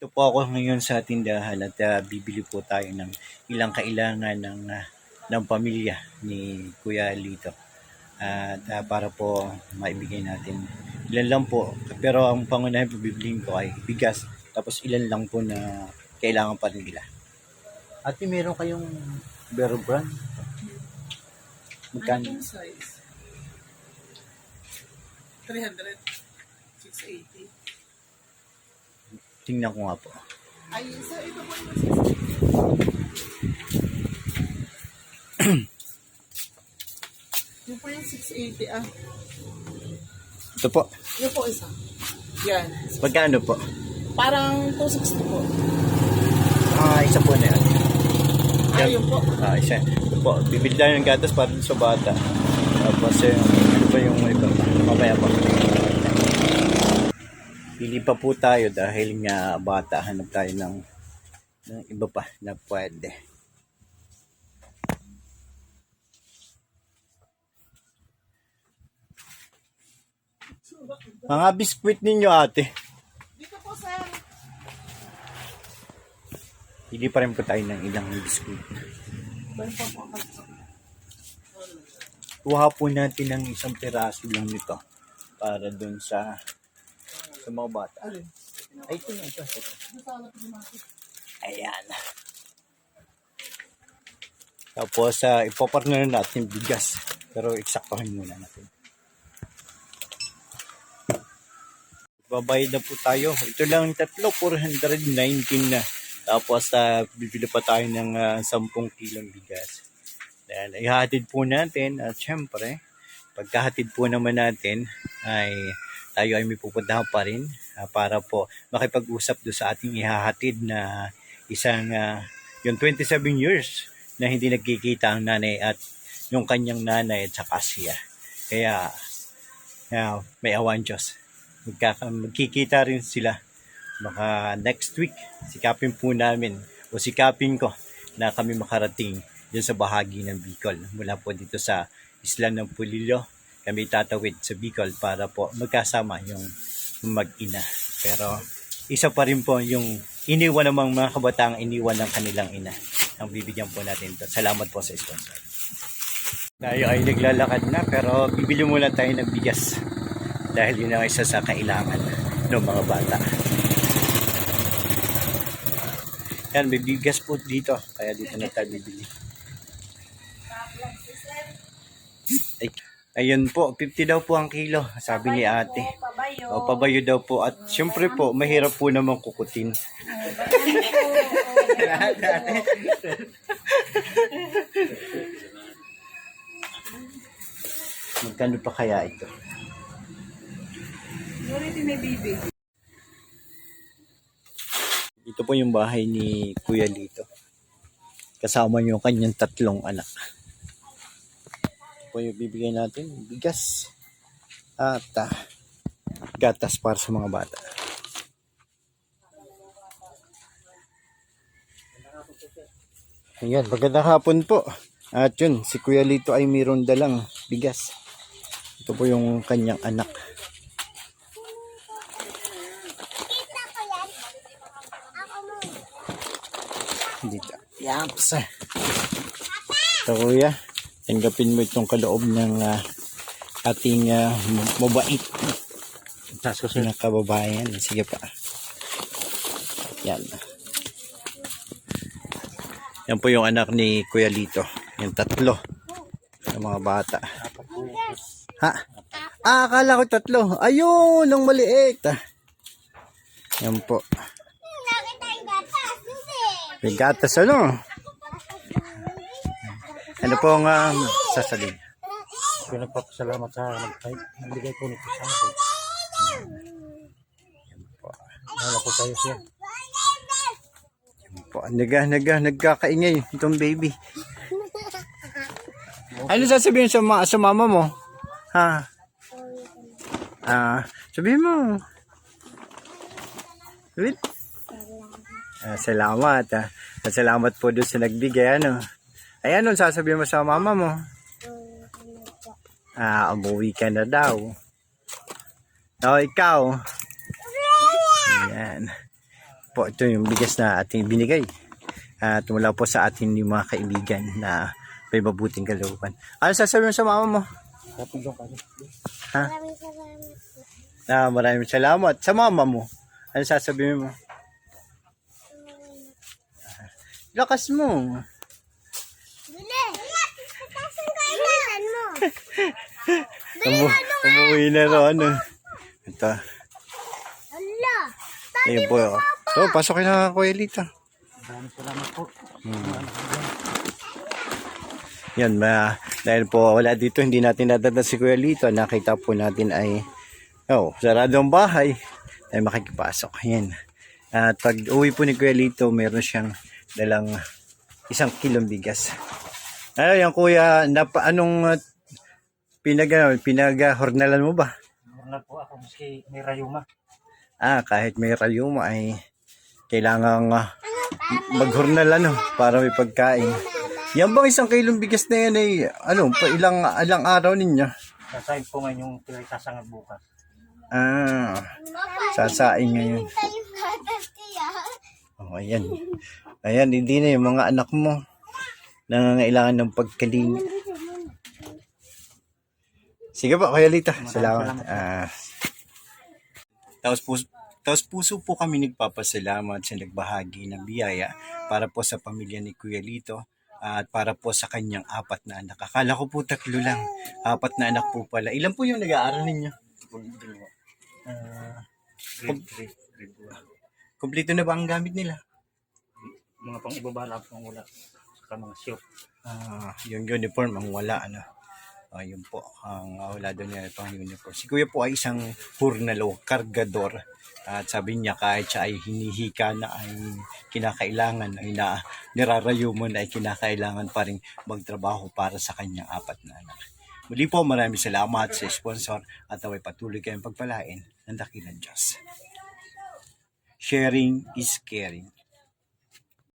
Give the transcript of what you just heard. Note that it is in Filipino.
Ito po ako ngayon sa tindahan at ah, bibili po tayo ng ilang kailangan ng ah, ng pamilya ni Kuya Lito. At ah, para po maibigay natin. Ilan lang po. Pero ang pangunahin po bibiliin ko ay bigas. Tapos ilan lang po na kailangan pa rin nila. Ate, meron kayong Vero brand? Magkano? Ano size? 300. 680. Tingnan ko nga po. Ay, so ito po yung 680. Yung po yung 680 ah. Ito po. Yung po isa. Yan. Magkano po? Parang 260 po. Ah, isa po na yan. Ah, yun po. Ah, isa. Ito po. Bibili tayo ng gatas para sa bata. Tapos eh, ano pa yung iba? Mamaya pa. Pili pa po tayo dahil nga bata. Hanap tayo ng, ng iba pa na pwede. Mga biskwit ninyo ate. Dito po sir. Hindi pa rin po tayo ng ilang biskwit. Kuha po natin ng isang piraso lang nito para dun sa sa mga bata. Alin? Ay, ito na, ito. ito. Ayan. Tapos, uh, ipopartner natin bigas. Pero eksaktohin muna natin. Babayad na po tayo. Ito lang tatlo, 419 na. Tapos, uh, bibili pa tayo ng uh, 10 kilong bigas. Dahil ihatid po natin at syempre, pagkahatid po naman natin ay tayo ay may pupuntahan pa rin ah, para po makipag-usap do sa ating ihahatid na isang ah, yung 27 years na hindi nagkikita ang nanay at yung kanyang nanay at saka siya. Kaya ah, may awan Diyos. Magkaka- magkikita rin sila. Baka next week, sikapin po namin o sikapin ko na kami makarating dun sa bahagi ng Bicol. Mula po dito sa isla ng Pulilo, kami tatawid sa Bicol para po magkasama yung mag-ina. Pero isa pa rin po yung iniwan ng mga kabataan iniwan ng kanilang ina. Ang bibigyan po natin ito. Salamat po sa sponsor. Tayo ay naglalakad na pero bibili muna tayo ng bigas dahil yun ang isa sa kailangan ng mga bata. Yan, may bigas po dito. Kaya dito na tayo bibili. Ay, ayun po, 50 daw po ang kilo, sabi ni ate. O, pabayo daw po. At syempre po, mahirap po naman kukutin. Magkano pa kaya ito? Ito po yung bahay ni Kuya Lito. Kasama yung kanyang tatlong anak. Po yung bibigyan natin. Bigas. At ah, gatas para sa mga bata. Ayan, magandang hapon po. At yun, si Kuya Lito ay mayroon dalang bigas. Ito po yung kanyang anak. Dito. Yan, sir. Ito, kuya. Tanggapin mo itong kaloob ng ah, ating ah, mabait. Tapos ko sila kababayan. Sige pa. Yan. Yan po yung anak ni Kuya Lito. Yung tatlo. Yung mga bata. Ha? Ah, akala ko tatlo. Ayun, ang maliit. Ah. Yan po. May gatas ano? Ano po ang um, sasalin? Ko nagpapasalamat sa. Nagbigay po nito sa akin. Wala po kayo siya. Po, naga, naga, nagkakaingay itong baby. Ano sasabihin sa, ma sa mama mo? Ha? Ah, sabihin mo. Wait. Ah, salamat. Ah. At salamat po doon sa nagbigay. Ano? Ay, anong sasabihin mo sa mama mo? Ah, umuwi ka na daw. O, ikaw. Ayan. po, ito yung bigas na ating binigay. At mula po sa atin yung mga kaibigan na may mabuting kalooban. Ano sasabihin mo sa mama mo? Kami. Maraming salamat. Na maraming salamat. Sa mama mo, ano sasabihin mo? Lakas mo. Bili! Taas ang kailangan mo. Umu umuwi na ro, ano. Ito. Ala! Ayun po. So, pasokin na Kuya Lito. Maraming salamat po. Yan, ma, dahil po wala dito, hindi natin nadadaan si Kuya Lito. Nakita po natin ay, oh, sarado ang bahay. Ay makikipasok. Yan. At pag uwi po ni Kuya Lito, meron siyang dalang isang kilong bigas. Ano yan kuya, napa, anong uh, pinag, pinag-hornalan mo ba? Wala po ako maski may rayuma. Ah, kahit may rayuma ay kailangan uh, maghornal ano, para may pagkain. Yan bang isang kilong bigas na yan ay ano, pa ilang, ilang araw ninyo? Sasayin po ngayon yung pinagsasangat bukas. Ah, sasaing ngayon. Oh, ayan. Ayan, hindi na yung mga anak mo. Nangangailangan ng pagkaling. Sige po, Kuya Lita. Salamat. Ah. Taos puso, taos puso po kami nagpapasalamat sa nagbahagi ng biyaya para po sa pamilya ni Kuya Lito at para po sa kanyang apat na anak. Akala ko po tatlo lang. Apat na anak po pala. Ilan po yung nag-aaral ninyo? Uh, grade 3, grade 1. Kompleto na ba ang gamit nila? Mga pang ibabala pang wala. Saka mga shop. Ah, yung uniform ang wala ano. Ah, yun po ang ah, wala doon niya itong uniform. Si Kuya po ay isang hurnalo, kargador. At sabi niya kahit siya ay hinihika na ay kinakailangan ay na nirarayo mo na ay kinakailangan pa rin magtrabaho para sa kanyang apat na anak. Muli po maraming salamat sa sponsor at away patuloy kayong pagpalain ng dakilang Diyos. Sharing is caring.